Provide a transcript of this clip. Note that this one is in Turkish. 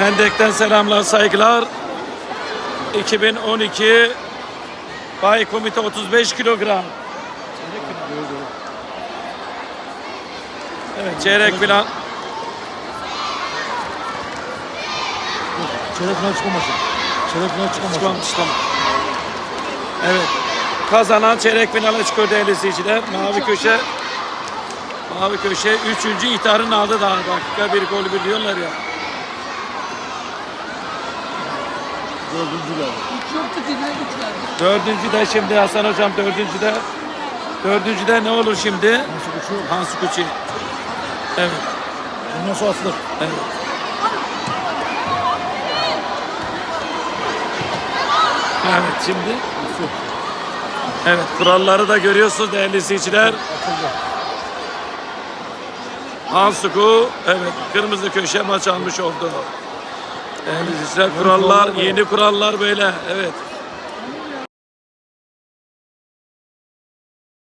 Hendek'ten selamlar, saygılar. 2012 Bay Komite 35 kilogram. Evet, çeyrek filan. Çeyrek final çıkamasın. Çeyrek final çıkamasın. Çıkmamış tamam. Evet. Kazanan çeyrek finale çıkıyor değerli izleyiciler. Mavi köşe Mavi köşe 3. ihtarın aldı daha dakika bir golü biliyorlar ya. Dördüncü geldi. Üç yoktu ki ne üç verdi. Dördüncü de şimdi Hasan hocam dördüncü de dördüncü de ne olur şimdi? Nasıl uçuyor? Hansu Kuçi. Evet. Bundan sonra atılır. Evet. Evet şimdi. Evet kuralları da görüyorsunuz değerli izleyiciler. Hansuku evet kırmızı köşe maç almış oldu. Değerli izleyiciler kurallar yeni kurallar böyle evet.